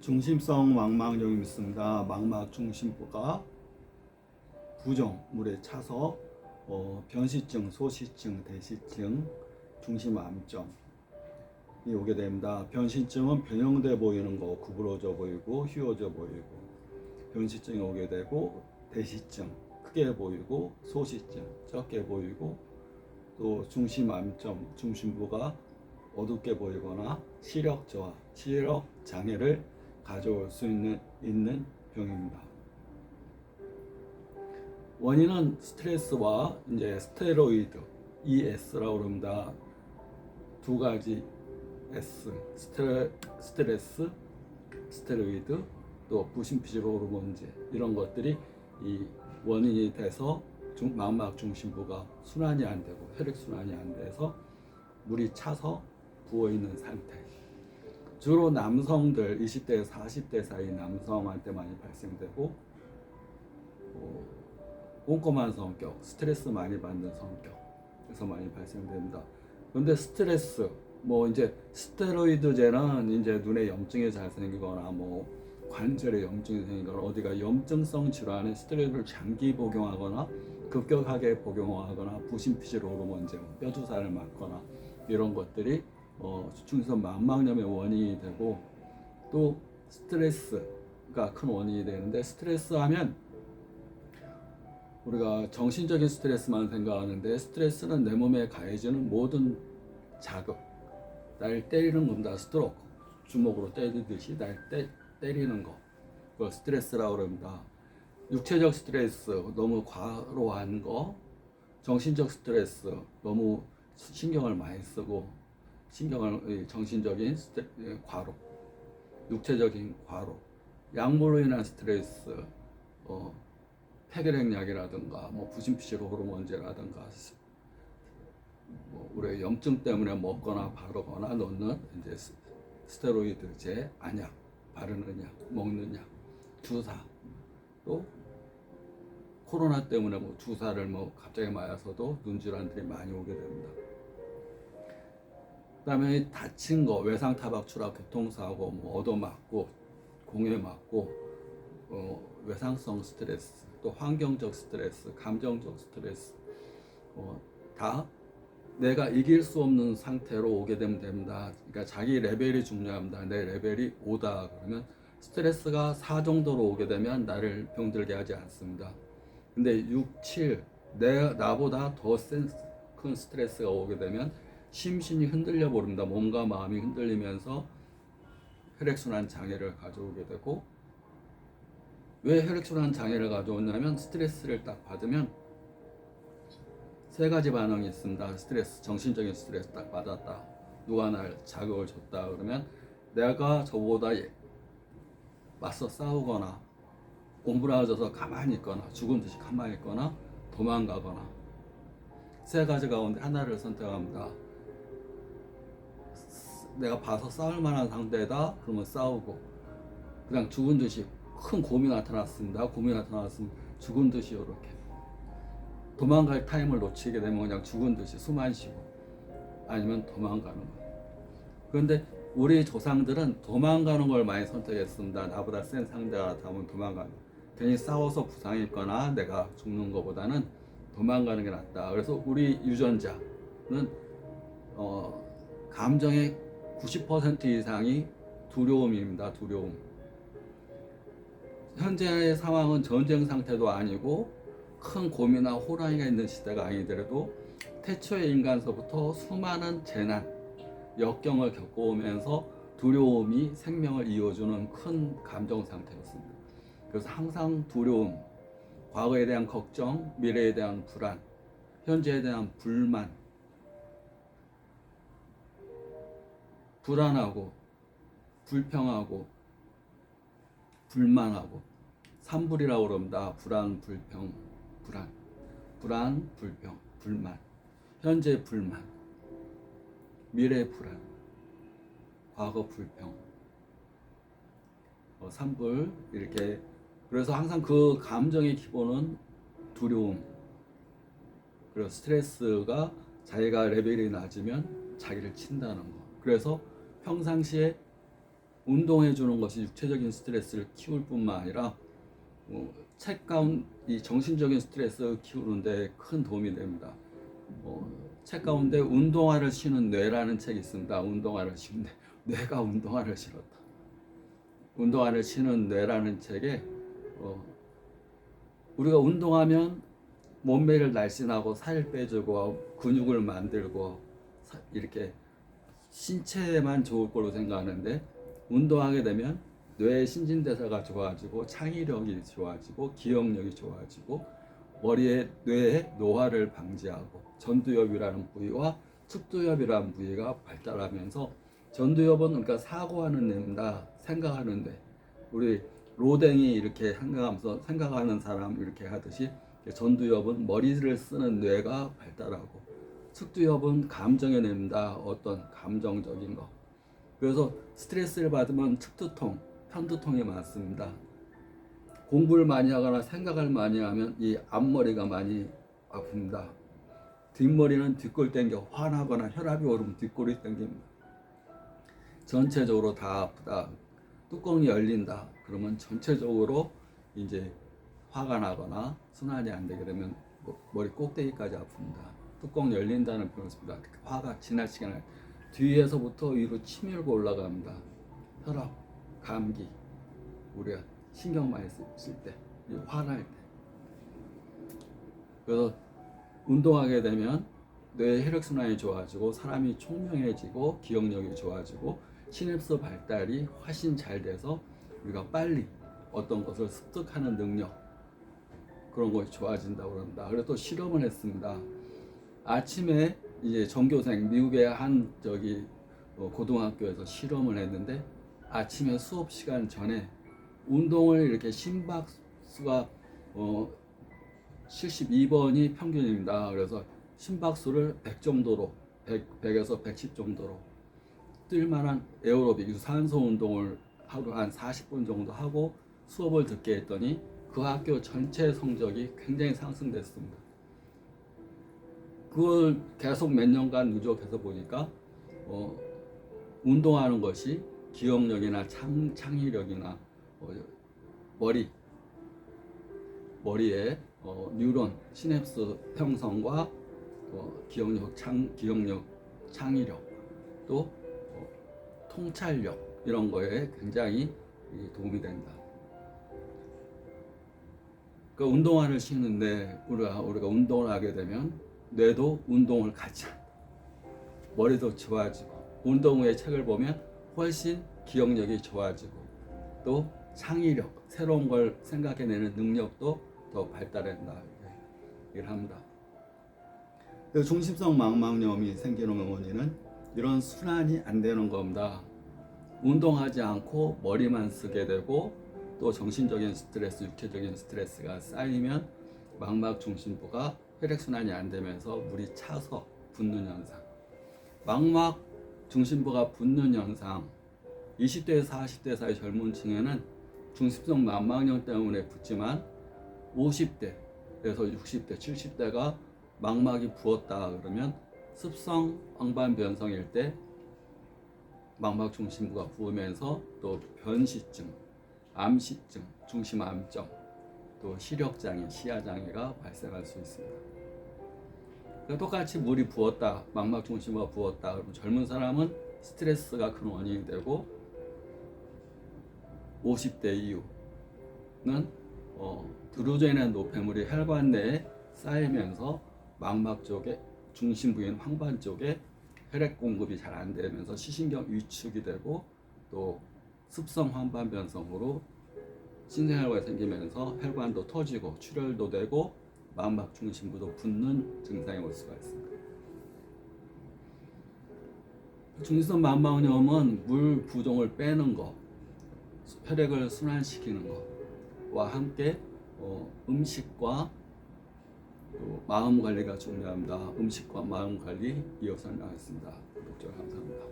중심성 망막염이 있습니다. 망막 중심부가 부종 물에 차서 어, 변시증, 소시증, 대시증, 중심암점 이 오게 됩니다. 변시증은 변형돼 보이는 거, 구부러져 보이고 휘어져 보이고 변시증이 오게 되고 대시증 크게 보이고 소시증 적게 보이고 또 중심암점, 중심부가 어둡게 보이거나 시력 저하, 시력 장애를 가져올 수 있는, 있는 병입니다. 원인은 스트레스와 이제 스테로이드, ES라고 합니다. 두 가지 S, 스트레, 스트레스, 스테로이드, 또 부신피질 호르몬제 이런 것들이 이 원인이 돼서 중, 망막 중심부가 순환이 안 되고 혈액 순환이 안 돼서 물이 차서 부어 있는 상태. 주로 남성들 20대 40대 사이 남성한테 많이 발생되고 어, 꼼꼼한 성격, 스트레스 많이 받는 성격에서 많이 발생됩니다. 그런데 스트레스 뭐 이제 스테로이드제는 이제 눈에 염증이 잘 생기거나 뭐 관절에 염증이 생기거나 어디가 염증성 질환에 스테로이드를 장기 복용하거나 급격하게 복용하거나 부신피질 호르몬제, 뭐뼈 주사를 맞거나 이런 것들이 어, 중성 망막염의 원인이 되고 또 스트레스가 큰 원인이 되는데 스트레스 하면 우리가 정신적인 스트레스만 생각하는데 스트레스는 내 몸에 가해지는 모든 자극 날 때리는 겁니다 스트로크 주먹으로 때리듯이 날 때, 때리는 거 그걸 스트레스라고 합니다. 육체적 스트레스 너무 과로한 거 정신적 스트레스 너무 신경을 많이 쓰고 신경을 정신적인 스트, 과로 육체적인 과로 약물로 인한 스트레스 어, 폐결핵약이라든가 뭐 부신피질 호르몬제라든가 뭐 우리 염증 때문에 먹거나 바르거나 넣는 이제 스- 스테로이드제 안약 먹는 약 주사 또 코로나 때문에 뭐 주사를 뭐 갑자기 맞아서도 눈 질환들이 많이 오게 됩니다. 그다음에 다친 거 외상 타박 추락 교통사고 뭐 얻어맞고 공에 맞고 어, 외상성 스트레스 또 환경적 스트레스 감정적 스트레스 어, 다 내가 이길 수 없는 상태로 오게 되면 됩니다. 그러니까 자기 레벨이 중요합니다. 내 레벨이 5다 그러면 스트레스가 4 정도로 오게 되면 나를 병들게 하지 않습니다. 근데 6, 7, 내 나보다 더 센 큰 스트레스가 오게 되면 심신이 흔들려 버립니다. 몸과 마음이 흔들리면서 혈액순환 장애를 가져오게 되고 왜 혈액순환 장애를 가져오냐면 스트레스를 딱 받으면 세 가지 반응이 있습니다. 스트레스, 정신적인 스트레스 딱 받았다. 누가 날 자극을 줬다 그러면 내가 저보다 예- 맞서 싸우거나 옴브라져서 가만히 있거나 죽은 듯이 가만히 있거나 도망가거나 세 가지 가운데 하나를 선택합니다. 내가 봐서 싸울 만한 상대다 그러면 싸우고 그냥 죽은 듯이 큰 곰이 나타났습니다. 곰이 나타났으면 죽은 듯이 이렇게 도망갈 타임을 놓치게 되면 그냥 죽은 듯이 숨안 쉬고 아니면 도망가는 거예요. 그런데 우리 조상들은 도망가는 걸 많이 선택했습니다. 나보다 센 상대가 나타나면 도망가는. 괜히 싸워서 부상했거나 내가 죽는 것보다는 도망가는 게 낫다. 그래서 우리 유전자는 어, 감정의 90% 이상이 두려움입니다. 두려움. 현재의 상황은 전쟁 상태도 아니고 큰 곰이나 호랑이가 있는 시대가 아니더라도 태초의 인간서부터 수많은 재난, 역경을 겪어오면서 두려움이 생명을 이어주는 큰 감정 상태였습니다. 그래서 항상 두려움, 과거에 대한 걱정, 미래에 대한 불안, 현재에 대한 불만, 불안하고, 불평하고, 불만하고, 삼불이라고 그럽니다. 불안, 불평, 불안, 불안, 불평, 불만, 현재 불만, 미래 불안, 과거 불평, 어, 삼불 이렇게. 그래서 항상 그 감정의 기본은 두려움. 그리고 스트레스가 자기가 레벨이 낮으면 자기를 친다는 거. 그래서 평상시에 운동해 주는 것이 육체적인 스트레스를 키울 뿐만 아니라 어, 책 가운 이 정신적인 스트레스 키우는데 큰 도움이 됩니다. 어, 책 가운데 운동화를 신은 뇌라는 책이 있습니다. 운동화를 뇌, 뇌가 운동화를 신었다. 운동화를 신은 뇌라는 책에 어, 우리가 운동하면 몸매를 날씬하고 살 빼주고 근육을 만들고 사- 이렇게 신체에만 좋을 거로 생각하는데 운동하게 되면 뇌의 신진대사가 좋아지고 창의력이 좋아지고 기억력이 좋아지고 머리에 뇌의 노화를 방지하고 전두엽이라는 부위와 측두엽이라는 부위가 발달하면서 전두엽은 그러니까 사고하는 뇌입니다. 생각하는 뇌. 우리 로댕이 이렇게 생각하면서 생각하는 사람 이렇게 하듯이 전두엽은 머리를 쓰는 뇌가 발달하고 측두엽은 감정의 뇌입니다. 어떤 감정적인 거. 그래서 스트레스를 받으면 측두통, 편두통이 많습니다. 공부를 많이 하거나 생각을 많이 하면 이 앞머리가 많이 아픕니다. 뒷머리는 뒷골 땡겨 화나거나 혈압이 오르면 뒷골이 땡깁니다. 전체적으로 다 아프다. 뚜껑이 열린다. 그러면 전체적으로 이제 화가 나거나 순환이 안 되게 되면 뭐- 머리 꼭대기까지 아픕니다. 뚜껑 열린다는 씁니다. 화가 지나치게 날 뒤에서부터 위로 치밀고 올라갑니다. 혈압, 감기, 우리가 신경 많이 쓸 때, 이 화날 때. 그래서 운동하게 되면 뇌 혈액 순환이 좋아지고 사람이 총명해지고 기억력이 좋아지고 신입수 발달이 훨씬 잘 돼서 우리가 빨리 어떤 것을 습득하는 능력 그런 것이 좋아진다고 그런다. 그래서 또 실험을 했습니다. 아침에 이제 전교생 미국의 한 저기 어, 고등학교에서 실험을 했는데 아침에 수업 시간 전에 운동을 이렇게 심박수가 어 72번이 평균입니다. 그래서 심박수를 100 정도로 100, 100에서 110 정도로 뛸 만한 에어로빅 유산소 운동을 하루 한 40분 정도 하고 수업을 듣게 했더니 그 학교 전체 성적이 굉장히 상승됐습니다. 그걸 계속 몇 년간 누적해서 보니까 어, 운동하는 것이 기억력이나 창, 창의력이나 어, 머리 머리에 어, 뉴런 시냅스 형성과 어, 기억력 창 기억력 창의력 또 어, 통찰력 이런 거에 굉장히 이 도움이 된다. 그 운동화를 신는데 우리가 우리가 운동을 하게 되면 뇌도 운동을 같이 한다. 머리도 좋아지고 운동 후에 책을 보면 훨씬 기억력이 좋아지고 또 창의력 새로운 걸 생각해내는 능력도 더 발달한다 얘기를 합니다. 그 중심성 망막염이 생기는 원인은 이런 순환이 안 되는 겁니다. 운동하지 않고 머리만 쓰게 되고 또 정신적인 스트레스, 육체적인 스트레스가 쌓이면 망막 중심부가 혈액 순환이 안 되면서 물이 차서 붓는 현상. 망막 중심부가 붓는 현상. 20대에서 40대 사이 젊은 층에는 중심성 망막염 때문에 붓지만 50대에서 60대, 70대가 망막이 부었다 그러면 습성 황반 변성일 때 망막 중심부가 부으면서 또 변시증, 암시증, 중심암점, 또 시력장애, 시야장애가 발생할 수 있습니다. 그러니까 똑같이 물이 부었다, 망막 중심부가 부었다. 그러면 젊은 사람은 스트레스가 큰 원인이 되고 50대 이후는 어, 드루젠의 노폐물이 혈관 내에 쌓이면서 망막 쪽에 중심 부인 황반 쪽에 혈액 공급이 잘 안 되면서 시신경 위축이 되고 또 습성 황반 변성으로 신생혈관이 생기면서 혈관도 터지고 출혈도 되고 망막 중심부도 붓는 증상이 올 수가 있습니다. 중지성 망막염은 물 부종을 빼는 거, 혈액을 순환시키는 것과 함께 어, 음식과 또 마음 관리가 중요합니다. 음식과 마음 관리 이어서 나가겠습니다. 구독자 감사합니다.